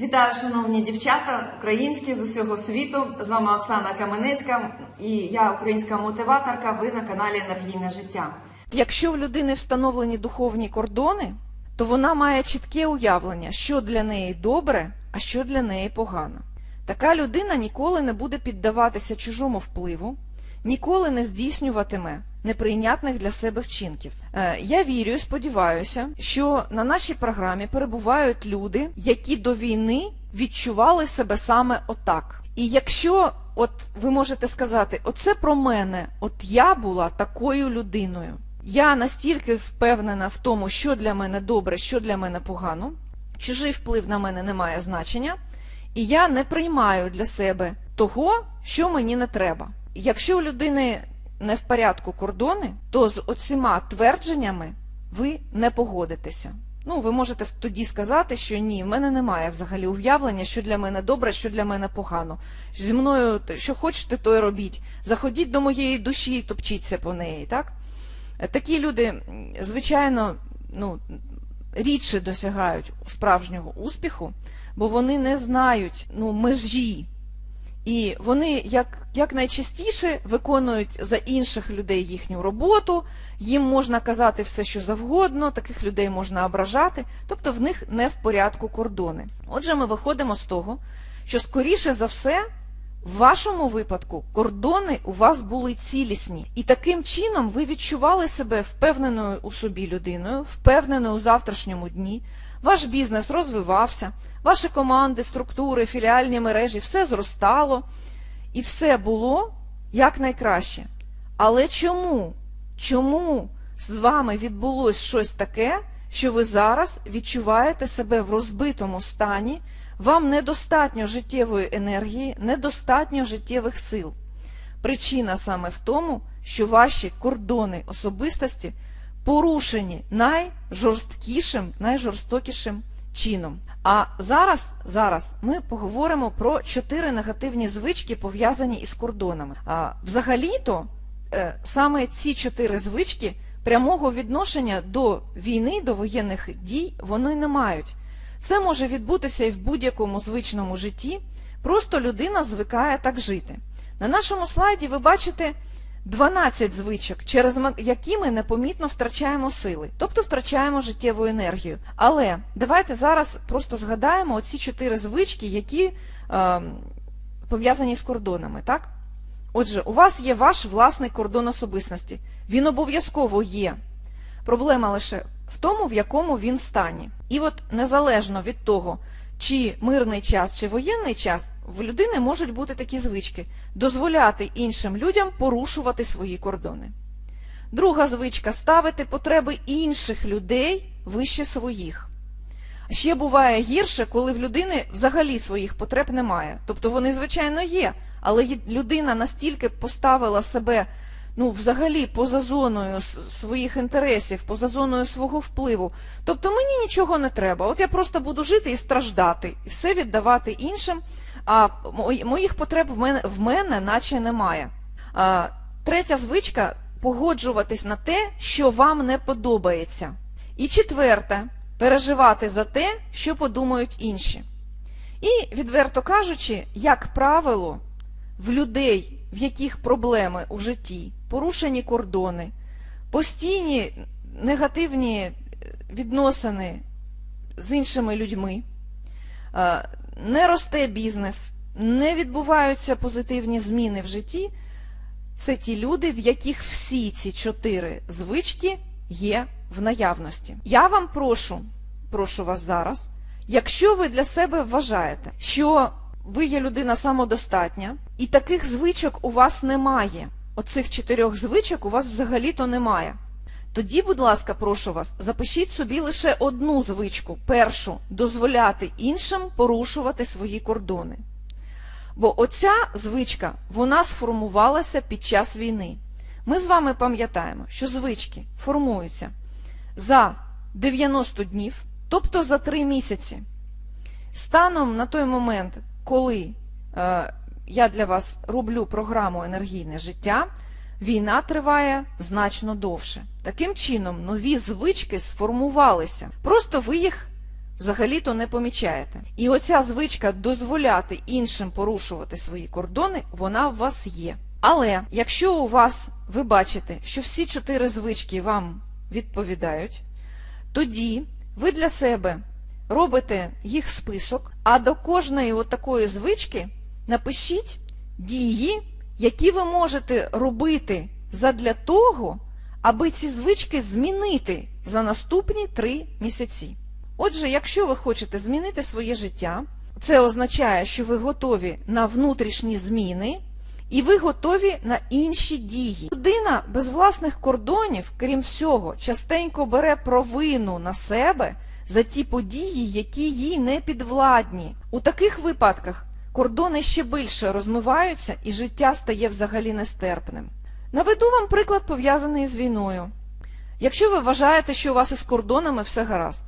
Вітаю, шановні дівчата, українські з усього світу. З вами Оксана Каменецька і я українська мотиваторка. Ви на каналі Енергійне життя. Якщо в людини встановлені духовні кордони, то вона має чітке уявлення, що для неї добре, а що для неї погано. Така людина ніколи не буде піддаватися чужому впливу, ніколи не здійснюватиме неприйнятних для себе вчинків. Е, Я вірю і сподіваюся, що на нашій програмі перебувають люди, які до війни відчували себе саме отак. І якщо от ви можете сказати, оце про мене, от я була такою людиною. Я настільки впевнена в тому, що для мене добре, що для мене погано, чужий вплив на мене не має значення, і я не приймаю для себе того, що мені не треба. Якщо у людини не в порядку кордони, то з оціма твердженнями ви не погодитеся. Ну, ви можете тоді сказати, що ні, в мене немає взагалі уявлення, що для мене добре, що для мене погано. Зі мною що хочете, то й робіть. Заходіть до моєї душі і топчіться по неї, так? Такі люди, звичайно, ну, рідше досягають справжнього успіху, бо вони не знають ну, межі. І вони як, як найчастіше виконують за інших людей їхню роботу, їм можна казати все, що завгодно, таких людей можна ображати, тобто в них не в порядку кордони. Отже, ми виходимо з того, що скоріше за все, в вашому випадку кордони у вас були цілісні, і таким чином ви відчували себе впевненою у собі людиною, впевненою у завтрашньому дні. Ваш бізнес розвивався, ваші команди, структури, філіальні мережі, все зростало, і все було якнайкраще. Але чому? Чому з вами відбулось щось таке, що ви зараз відчуваєте себе в розбитому стані, вам недостатньо життєвої енергії, недостатньо життєвих сил? Причина саме в тому, що ваші кордони особистості порушені найжорсткішим, найжорстокішим чином. А зараз, зараз ми поговоримо про чотири негативні звички, пов'язані із кордонами. А, взагалі-то е, саме ці чотири звички прямого відношення до війни, до воєнних дій вони не мають. Це може відбутися і в будь-якому звичному житті. Просто людина звикає так жити. На нашому слайді ви бачите 12 звичок, через які ми непомітно втрачаємо сили, тобто втрачаємо життєву енергію. Але давайте зараз просто згадаємо оці чотири звички, які е, пов'язані з кордонами. Так? Отже, у вас є ваш власний кордон особистості. Він обов'язково є. Проблема лише в тому, в якому він стані. І от незалежно від того, чи мирний час, чи воєнний час, в людини можуть бути такі звички дозволяти іншим людям порушувати свої кордони. Друга звичка ставити потреби інших людей вище своїх. Ще буває гірше, коли в людини взагалі своїх потреб немає. Тобто вони, звичайно, є, але людина настільки поставила себе ну, взагалі поза зоною своїх інтересів, поза зоною свого впливу. Тобто мені нічого не треба. От я просто буду жити і страждати, і все віддавати іншим, а моїх потреб в мене, в мене наче немає. А, третя звичка погоджуватись на те, що вам не подобається. І четверте переживати за те, що подумають інші. І, відверто кажучи, як правило, в людей, в яких проблеми у житті, порушені кордони, постійні негативні е, відносини з іншими людьми, е, не росте бізнес, не відбуваються позитивні зміни в житті, це ті люди, в яких всі ці чотири звички є в наявності. Я вам прошу, прошу вас зараз, якщо ви для себе вважаєте, що ви є людина самодостатня, і таких звичок у вас немає, оцих чотирьох звичок у вас взагалі-то немає. Тоді, будь ласка, прошу вас, запишіть собі лише одну звичку. Першу дозволяти іншим порушувати свої кордони. Бо оця звичка вона сформувалася під час війни. Ми з вами пам'ятаємо, що звички формуються за 90 днів, тобто за 3 місяці. Станом на той момент, коли е, я для вас роблю програму енергійне життя, війна триває значно довше. Таким чином, нові звички сформувалися. Просто ви їх взагалі-то не помічаєте. І оця звичка дозволяти іншим порушувати свої кордони, вона в вас є. Але якщо у вас ви бачите, що всі чотири звички вам відповідають, тоді ви для себе робите їх список, а до кожної от такої звички напишіть дії, які ви можете робити задля того, аби ці звички змінити за наступні три місяці. Отже, якщо ви хочете змінити своє життя, це означає, що ви готові на внутрішні зміни і ви готові на інші дії. Людина без власних кордонів, крім всього, частенько бере провину на себе за ті події, які їй не підвладні. У таких випадках кордони ще більше розмиваються і життя стає взагалі нестерпним. Наведу вам приклад пов'язаний з війною. Якщо ви вважаєте, що у вас із кордонами все гаразд.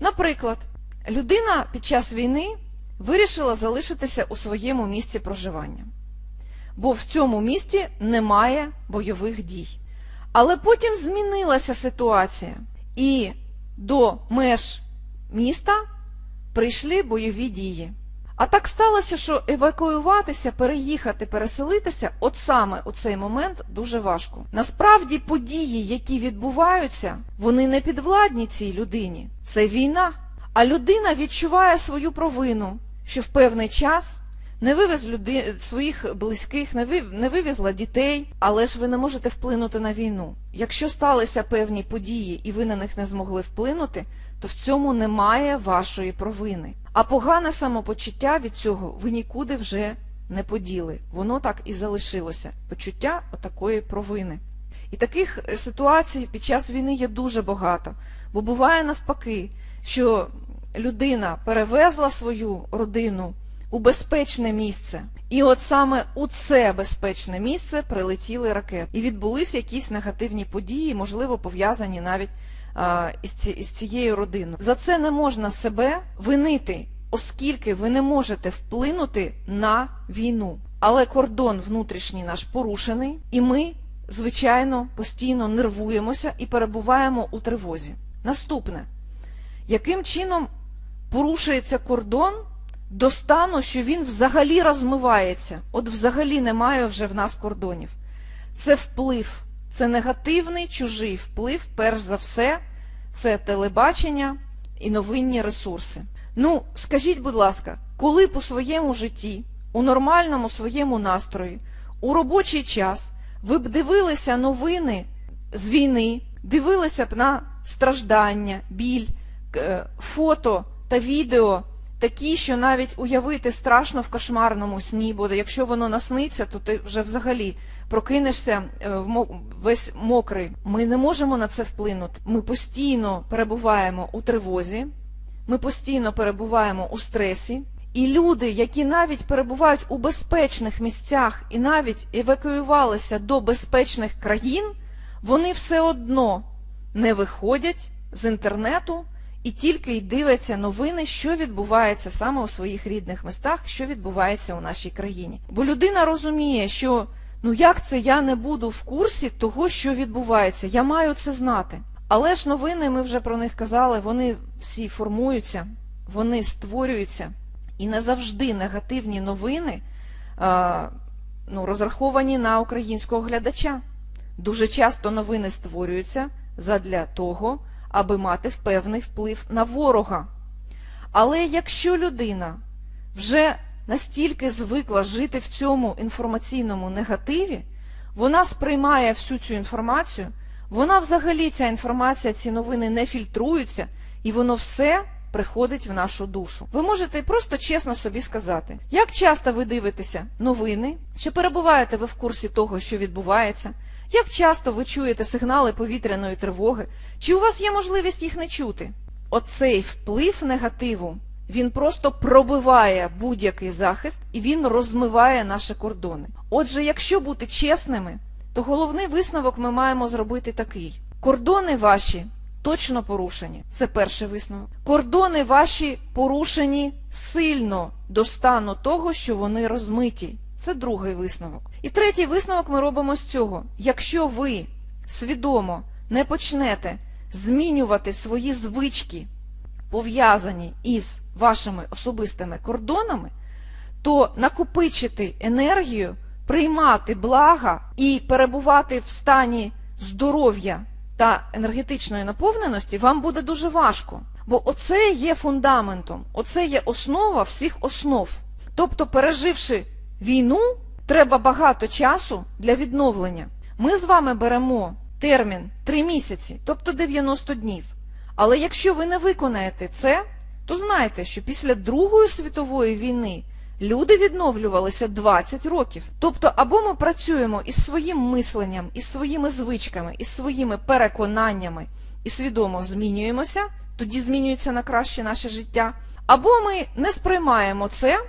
Наприклад, людина під час війни вирішила залишитися у своєму місці проживання, бо в цьому місті немає бойових дій. Але потім змінилася ситуація, і до меж міста прийшли бойові дії. А так сталося, що евакуюватися, переїхати, переселитися, от саме у цей момент дуже важко. Насправді події, які відбуваються, вони не підвладні цій людині. Це війна. А людина відчуває свою провину, що в певний час не вивез люди... своїх близьких, не, вив... не вивезла дітей, але ж ви не можете вплинути на війну. Якщо сталися певні події і ви на них не змогли вплинути, то в цьому немає вашої провини. А погане самопочуття від цього ви нікуди вже не поділи. Воно так і залишилося. Почуття отакої провини. І таких е, ситуацій під час війни є дуже багато. Бо буває навпаки, що людина перевезла свою родину у безпечне місце. І от саме у це безпечне місце прилетіли ракети. І відбулись якісь негативні події, можливо, пов'язані навіть із, ці, із цією родиною. За це не можна себе винити, оскільки ви не можете вплинути на війну. Але кордон внутрішній наш порушений, і ми, звичайно, постійно нервуємося і перебуваємо у тривозі. Наступне, яким чином порушується кордон до стану, що він взагалі розмивається? От взагалі немає вже в нас кордонів. Це вплив, це негативний чужий вплив, перш за все, це телебачення і новинні ресурси. Ну, скажіть, будь ласка, коли по своєму житті, у нормальному своєму настрої, у робочий час ви б дивилися новини з війни, дивилися б на страждання, біль, е, фото та відео такі, що навіть уявити страшно в кошмарному сні, бо якщо воно насниться, то ти вже взагалі прокинешся е, весь мокрий. Ми не можемо на це вплинути. Ми постійно перебуваємо у тривозі, ми постійно перебуваємо у стресі. І люди, які навіть перебувають у безпечних місцях і навіть евакуювалися до безпечних країн, вони все одно не виходять з інтернету і тільки й дивляться новини, що відбувається саме у своїх рідних містах, що відбувається у нашій країні. Бо людина розуміє, що ну як це я не буду в курсі того, що відбувається, я маю це знати. Але ж новини, ми вже про них казали, вони всі формуються, вони створюються. І не завжди негативні новини а, ну, розраховані на українського глядача. Дуже часто новини створюються задля того, аби мати певний вплив на ворога. Але якщо людина вже настільки звикла жити в цьому інформаційному негативі, вона сприймає всю цю інформацію, вона взагалі ця інформація, ці новини не фільтруються, і воно все приходить в нашу душу. Ви можете просто чесно собі сказати, як часто ви дивитеся новини, чи перебуваєте ви в курсі того, що відбувається, як часто ви чуєте сигнали повітряної тривоги, чи у вас є можливість їх не чути? Оцей вплив негативу, він просто пробиває будь-який захист і він розмиває наші кордони. Отже, якщо бути чесними, то головний висновок ми маємо зробити такий: кордони ваші точно порушені. Це перший висновок. Кордони ваші порушені сильно до стану того, що вони розмиті. Це другий висновок. І третій висновок ми робимо з цього. Якщо ви свідомо не почнете змінювати свої звички пов'язані із вашими особистими кордонами, то накопичити енергію, приймати блага і перебувати в стані здоров'я та енергетичної наповненості вам буде дуже важко. Бо оце є фундаментом, оце є основа всіх основ. Тобто, переживши війну, треба багато часу для відновлення. Ми з вами беремо термін 3 місяці, тобто 90 днів. Але якщо ви не виконаєте це, то знайте, що після Другої світової війни люди відновлювалися 20 років. Тобто, або ми працюємо із своїм мисленням, із своїми звичками, із своїми переконаннями і свідомо змінюємося, тоді змінюється на краще наше життя, або ми не сприймаємо це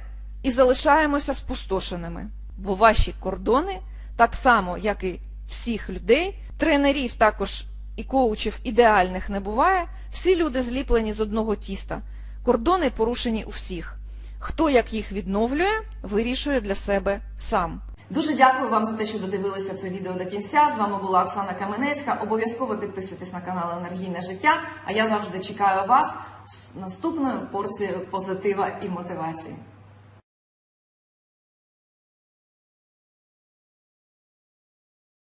і залишаємося спустошеними. Бо ваші кордони, так само як і всіх людей, тренерів також і коучів ідеальних не буває, всі люди зліплені з одного тіста. Кордони порушені у всіх. Хто як їх відновлює, вирішує для себе сам. Дуже дякую вам за те, що додивилися це відео до кінця. З вами була Оксана Каменецька. Обов'язково підписуйтесь на канал Енергійне життя. А я завжди чекаю вас з наступною порцією позитива і мотивації.